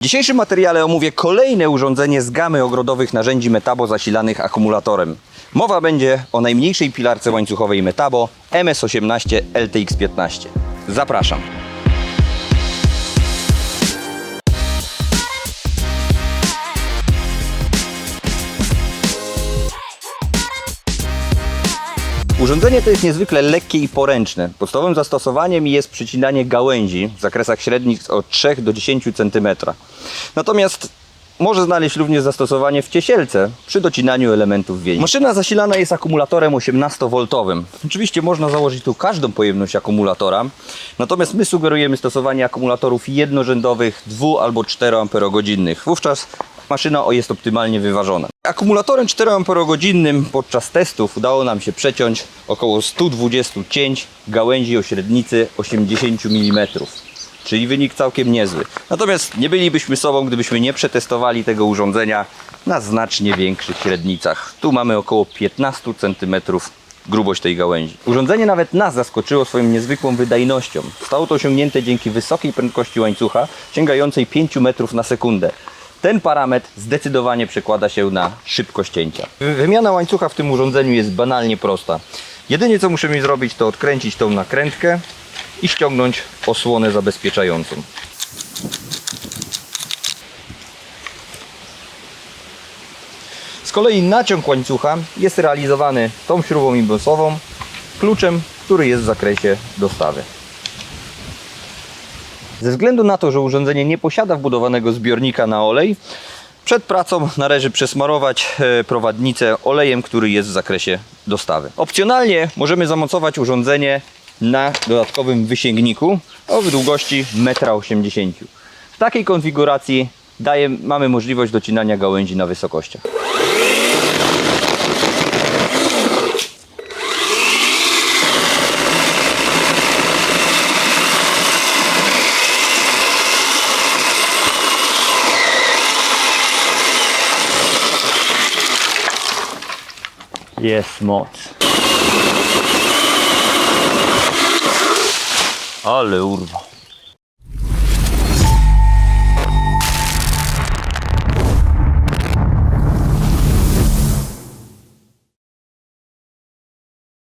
W dzisiejszym materiale omówię kolejne urządzenie z gamy ogrodowych narzędzi Metabo zasilanych akumulatorem. Mowa będzie o najmniejszej pilarce łańcuchowej Metabo MS18 LTX15. Zapraszam. Urządzenie to jest niezwykle lekkie i poręczne. Podstawowym zastosowaniem jest przycinanie gałęzi w zakresach średnich od 3 do 10 cm. Natomiast może znaleźć również zastosowanie w ciesielce przy docinaniu elementów więzi. Maszyna zasilana jest akumulatorem 18V. Oczywiście można założyć tu każdą pojemność akumulatora, natomiast my sugerujemy stosowanie akumulatorów jednorzędowych 2 albo 4 Ah. Wówczas maszyna jest optymalnie wyważona. Akumulatorem 4 Ah podczas testów udało nam się przeciąć około 120 cięć gałęzi o średnicy 80 mm. Czyli wynik całkiem niezły. Natomiast nie bylibyśmy sobą, gdybyśmy nie przetestowali tego urządzenia na znacznie większych średnicach. Tu mamy około 15 cm grubość tej gałęzi. Urządzenie nawet nas zaskoczyło swoją niezwykłą wydajnością. Zostało to osiągnięte dzięki wysokiej prędkości łańcucha, sięgającej 5 metrów na sekundę. Ten parametr zdecydowanie przekłada się na szybkość cięcia. Wy- Wymiana łańcucha w tym urządzeniu jest banalnie prosta. Jedynie co musimy zrobić to odkręcić tą nakrętkę i ściągnąć osłonę zabezpieczającą. Z kolei naciąg łańcucha jest realizowany tą śrubą imbusową, kluczem, który jest w zakresie dostawy. Ze względu na to, że urządzenie nie posiada wbudowanego zbiornika na olej, przed pracą należy przesmarować e, prowadnicę olejem, który jest w zakresie dostawy. Opcjonalnie możemy zamocować urządzenie na dodatkowym wysięgniku o długości 1,80 m. W takiej konfiguracji daje, mamy możliwość docinania gałęzi na wysokościach. Jest moc. Ale urwa.